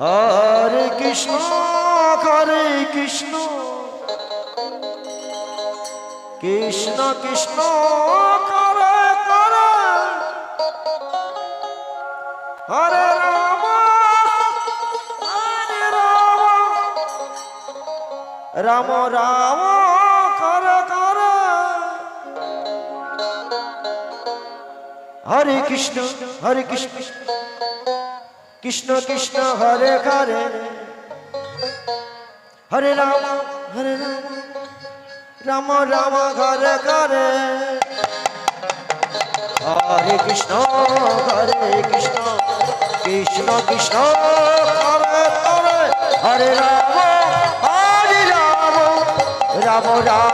হরে কৃষ্ণ হরে কৃষ্ণ। কৃষ্ণ কৃষ্ণ করে করে হরে রাম হরে রাম। রাম রাম করে করে হরে কৃষ্ণ হরে কৃষ্ণ। কৃষ্ণ কৃষ্ণ, হরে হরে। হরে রাম হরে রাম। রাম রাম, হরে হরে। হরে কৃষ্ণ হরে কৃষ্ণ। কৃষ্ণ কৃষ্ণ, হরে হরে। হরে রাম হরে রাম। রাম রাম।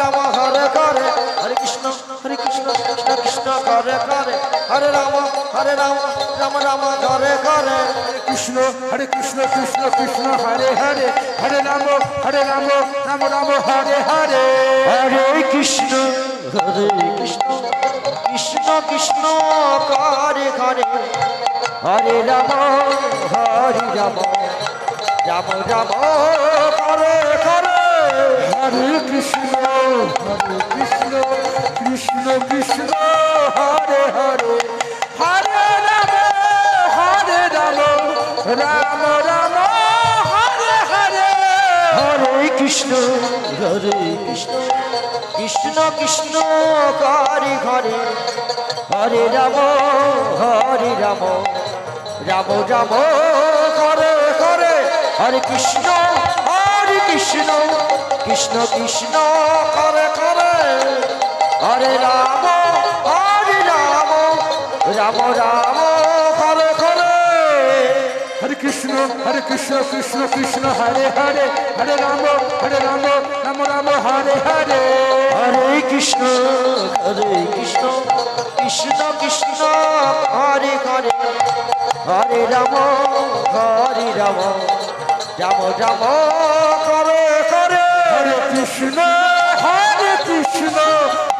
হরে রাম রাম রাম হরে হরে। কৃষ্ণ হরে কৃষ্ণ কৃষ্ণ কৃষ্ণ হরে হরে। হরে রাম হরে রাম রাম রাম হরে হরে। হরে কৃষ্ণ হরে কৃষ্ণ। কৃষ্ণ কৃষ্ণ হরে হরে। হরে রাম হরে রাম। রাম রাম হরে কৃষ্ণ, হরে কৃষ্ণ। কৃষ্ণ কৃষ্ণ, হরে হরে। হরে রাম হরে রাম। রাম রাম, হরে হরে। হরে কৃষ্ণ হরে কৃষ্ণ। কৃষ্ণ কৃষ্ণ, হরে হরে। হরে রাম হরে রাম। রাম রাম। কৃষ্ণ হরে কৃষ্ণ কৃষ্ণ কৃষ্ণ হরে হরে হরে রাম হরে রাম রাম রাম হরে হরে। হরে কৃষ্ণ হরে কৃষ্ণ কৃষ্ণ কৃষ্ণ হরে হরে। হরে রাম হরে রাম রাম রাম করে করে হরে কৃষ্ণ হরে কৃষ্ণ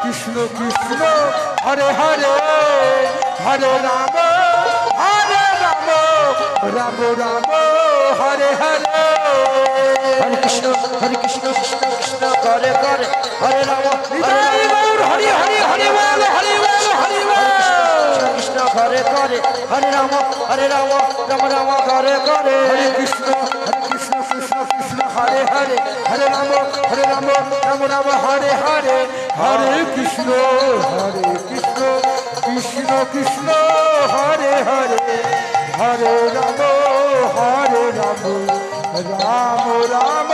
কৃষ্ণ কৃষ্ণ হরে হরে হরে রাম। হরে কৃষ্ণ কৃষ্ণ কৃষ্ণ করে করে হরে রাম হরে হরি হরি হরি হরি বল হরি বল হরি বল কৃষ্ণ করে করে হরে রাম হরে রাম রাম রাম করে করে হরে কৃষ্ণ হরে কৃষ্ণ কৃষ্ণ কৃষ্ণ হরে হরে হরে রাম হরে রাম রাম রাম হরে হরে হরে কৃষ্ণ হরে কৃষ্ণ কৃষ্ণ কৃষ্ণ হরে হরে হরে রাম হরে রাম রাম রাম